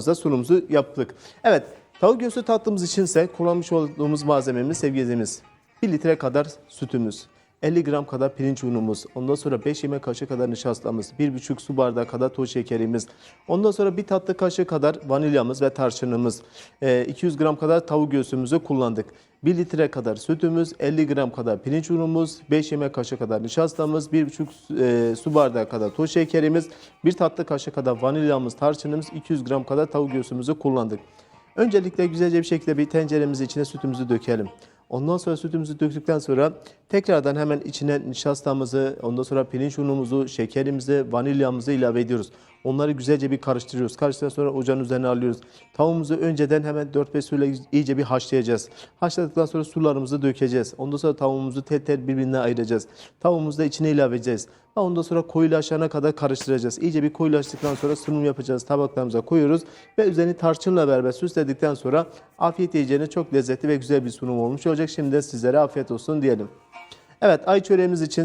tavamızda sunumuzu yaptık. Evet tavuk göğsü tatlımız içinse kullanmış olduğumuz malzememiz sevgili izleyicimiz 1 litre kadar sütümüz. 50 gram kadar pirinç unumuz, ondan sonra 5 yemek kaşığı kadar nişastamız, 1,5 su bardağı kadar toz şekerimiz, ondan sonra bir tatlı kaşığı kadar vanilyamız ve tarçınımız, e, 200 gram kadar tavuk göğsümüzü kullandık. 1 litre kadar sütümüz, 50 gram kadar pirinç unumuz, 5 yemek kaşığı kadar nişastamız, 1,5 e, su bardağı kadar toz şekerimiz, bir tatlı kaşığı kadar vanilyamız, tarçınımız, 200 gram kadar tavuk göğsümüzü kullandık. Öncelikle güzelce bir şekilde bir tenceremizin içine sütümüzü dökelim. Ondan sonra sütümüzü döktükten sonra tekrardan hemen içine nişastamızı, ondan sonra pirinç unumuzu, şekerimizi, vanilyamızı ilave ediyoruz. Onları güzelce bir karıştırıyoruz. Karıştıktan sonra ocağın üzerine alıyoruz. Tavuğumuzu önceden hemen 4-5 suyla iyice bir haşlayacağız. Haşladıktan sonra sularımızı dökeceğiz. Ondan sonra tavuğumuzu tel tel birbirine ayıracağız. Tavuğumuzu da içine ilave edeceğiz. Ondan sonra koyulaşana kadar karıştıracağız. İyice bir koyulaştıktan sonra sunum yapacağız. Tabaklarımıza koyuyoruz ve üzerini tarçınla beraber süsledikten sonra afiyet yiyeceğine çok lezzetli ve güzel bir sunum olmuş olacak. Şimdi sizlere afiyet olsun diyelim. Evet ay çöreğimiz için